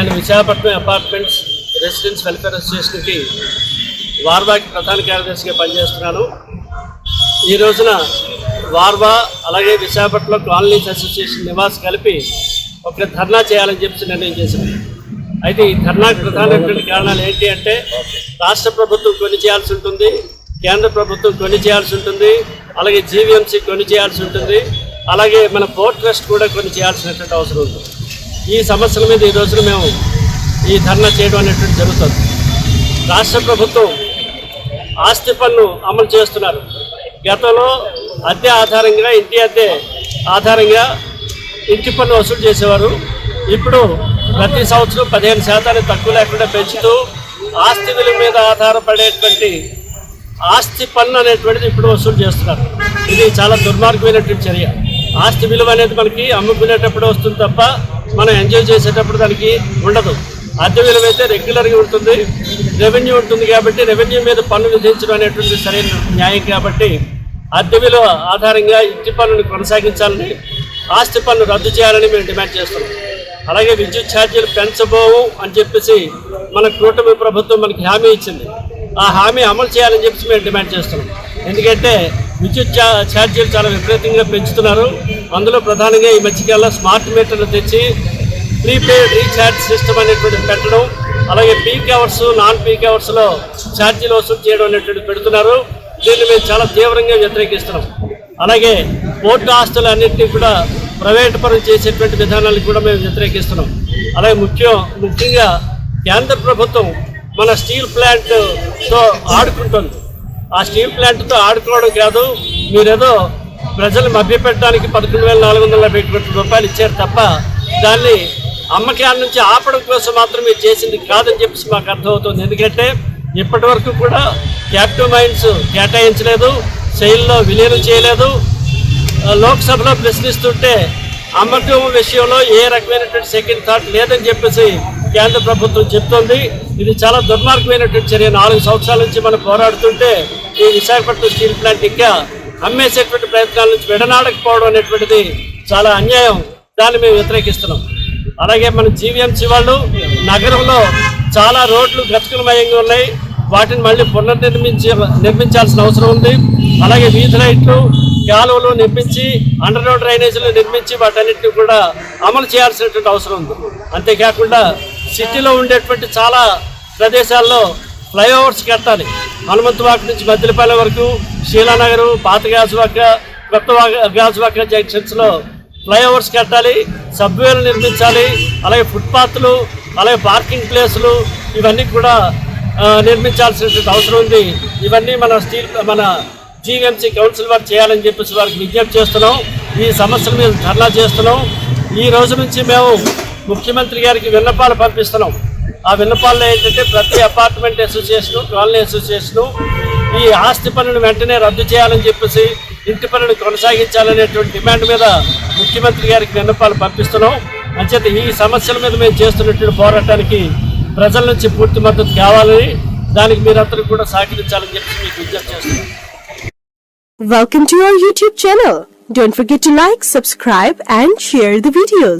నేను Visakhapatnam apartments residence welfare అసోసియేషన్కి వార్వాకి ప్రధాన కార్యదర్శిగా పనిచేస్తున్నాను. ఈ రోజున వార్వా అలాగే విశాఖపట్నం కాలనీస్ అసోసియేషన్ నివాస్ కలిపి ఒక ధర్నా చేయాలని చెప్పి నిర్ణయం చేశాను అయితే ఈ ధర్నాకు ప్రధానమైనటువంటి కారణాలు ఏంటి అంటే రాష్ట్ర ప్రభుత్వం కొన్ని చేయాల్సి ఉంటుంది కేంద్ర ప్రభుత్వం కొన్ని చేయాల్సి ఉంటుంది అలాగే జీవీఎంసీ కొన్ని చేయాల్సి ఉంటుంది అలాగే మన పోర్ట్ ట్రస్ట్ కూడా కొన్ని చేయాల్సినటువంటి అవసరం ఉంది. ఈ సమస్యల మీద ఈ రోజున మేము ఈ ధర్నా చేయడం అనేటువంటి జరుగుతుంది. రాష్ట్ర ప్రభుత్వం ఆస్తి పన్ను అమలు చేస్తున్నారు. గతంలో అద్దె ఆధారంగా ఇంటి అద్దె ఆధారంగా ఇంటి పన్ను వసూలు చేసేవారు. ఇప్పుడు ప్రతి సంవత్సరం పదిహేను శాతాన్ని తక్కువ లేకుండా పెంచుతూ ఆస్తి విలువ మీద ఆధారపడేటువంటి ఆస్తి పన్ను అనేటువంటిది ఇప్పుడు వసూలు చేస్తున్నారు. ఇది చాలా దుర్మార్గమైనటువంటి చర్య. ఆస్తి విలువ అనేది మనకి అమ్ముకునేటప్పుడు వస్తుంది తప్ప మనం ఎంజాయ్ చేసేటప్పుడు దానికి ఉండదు. అద్దె విలువ అయితే రెగ్యులర్గా ఉంటుంది రెవెన్యూ ఉంటుంది కాబట్టి రెవెన్యూ మీద పన్ను విధించడం అనేటువంటి సరైన న్యాయం కాబట్టి అద్దె విలువ ఆధారంగా ఇంటి పన్నును కొనసాగించాలని ఆస్తి పన్ను రద్దు చేయాలని మేము డిమాండ్ చేస్తున్నాం. అలాగే విద్యుత్ ఛార్జీలు పెంచబోవు అని చెప్పేసి మన కూటమి ప్రభుత్వం మనకి హామీ ఇచ్చింది. ఆ హామీ అమలు చేయాలని చెప్పేసి మేము డిమాండ్ చేస్తున్నాం. ఎందుకంటే విద్యుత్ ఛార్జీలు చాలా విపరీతంగా పెంచుతున్నారు. అందులో ప్రధానంగా ఈ మధ్యకాల స్మార్ట్ మీటర్లు తెచ్చి ప్రీపెయిడ్ రీఛార్జ్ సిస్టమ్ అనేటువంటి పెట్టడం అలాగే పీక్ అవర్స్ నాన్ పీక్ అవర్స్లో ఛార్జీలు వసూలు చేయడం అనేటువంటి పెడుతున్నారు. దీన్ని మేము చాలా తీవ్రంగా వ్యతిరేకిస్తున్నాం. అలాగే పోర్టు ఆస్తులు అన్నింటినీ కూడా ప్రైవేట్ పరం చేసేటువంటి విధానాలను కూడా మేము వ్యతిరేకిస్తున్నాం. అలాగే ముఖ్యం ముఖ్యంగా కేంద్ర ప్రభుత్వం మన స్టీల్ ప్లాంట్తో ఆడుకుంటుంది. ఆ స్టీల్ ప్లాంట్తో ఆడుకోవడం కాదు మీరేదో ప్రజలు మభ్యపెట్టడానికి పదకొండు వేల నాలుగు వందల డెబ్బై కోట్ల రూపాయలు ఇచ్చారు తప్ప దాన్ని అమ్మకాల నుంచి ఆపడం కోసం మాత్రం మీరు చేసింది కాదని చెప్పేసి మాకు అర్థమవుతుంది. ఎందుకంటే ఇప్పటి వరకు కూడా క్యాపిటల్ మైన్స్ కేటాయించలేదు శైలిలో విలీనం చేయలేదు. లోక్సభలో ప్రశ్నిస్తుంటే అమ్మకం విషయంలో ఏ రకమైనటువంటి సెకండ్ థాట్ లేదని చెప్పేసి కేంద్ర ప్రభుత్వం చెప్తోంది. ఇది చాలా దుర్మార్గమైనటువంటి చర్య. నాలుగు సంవత్సరాల నుంచి మనం పోరాడుతుంటే ఈ విశాఖపట్నం స్టీల్ ప్లాంట్ ఇంకా అమ్మేసేటువంటి ప్రయత్నాల నుంచి విడనాడకపోవడం అనేటువంటిది చాలా అన్యాయం. దాన్ని మేము వ్యతిరేకిస్తున్నాం. అలాగే మన జీవీఎంసీ వాళ్ళు నగరంలో చాలా రోడ్లు గతుకులమయంగా ఉన్నాయి. వాటిని మళ్ళీ పునర్నిర్మించి నిర్మించాల్సిన అవసరం ఉంది. అలాగే వీధి లైట్లు కాలువలు నిర్మించి అండర్ రోడ్ డ్రైనేజీలు నిర్మించి వాటన్నిటిని కూడా అమలు చేయాల్సినటువంటి అవసరం ఉంది. అంతేకాకుండా సిటీలో ఉండేటువంటి చాలా ప్రదేశాల్లో ఫ్లైఓవర్స్ కట్టాలి హనుమంతవాక నుంచి మద్దిలపల్లి వరకు శీలానగరు పాత గాజువాక కొత్త వా- గాజువాక జంక్షన్స్లో ఫ్లైఓవర్స్ కట్టాలి సబ్వేలు నిర్మించాలి అలాగే ఫుట్పాత్లు అలాగే పార్కింగ్ ప్లేసులు ఇవన్నీ కూడా నిర్మించాల్సినటువంటి అవసరం ఉంది. ఇవన్నీ మన స్టీల్ మన జీవీఎంసీ కౌన్సిల్ వారు చేయాలని చెప్పేసి వారికి విజ్ఞప్తి చేస్తున్నాం. ఈ సమస్యల మీద ధర్నా చేస్తున్నాం. ఈ రోజు నుంచి మేము ముఖ్యమంత్రి గారికి విన్నపాలు పంపిస్తున్నాం. ఆ విన్నపాల్లో ఏంటంటే ప్రతి అపార్ట్మెంట్ అసోసియేషను కాలనీ అసోసియేషను ఈ ఆస్తి పనులు వెంటనే రద్దు చేయాలని చెప్పేసి ఇంటి పనులు కొనసాగించాలనేటువంటి డిమాండ్ మీద ముఖ్యమంత్రి గారికి విన్నపాలు పంపిస్తున్నాం అంచేత ఈ సమస్యల మీద మేము చేస్తున్నటువంటి పోరాటానికి ప్రజల నుంచి పూర్తి మద్దతు కావాలని దానికి మీరందరూ కూడా సహకరించాలని చెప్పి మీకు విజ్ఞప్తి చేస్తున్నాం Welcome to our YouTube channel. Don't forget to like, subscribe and share the videos.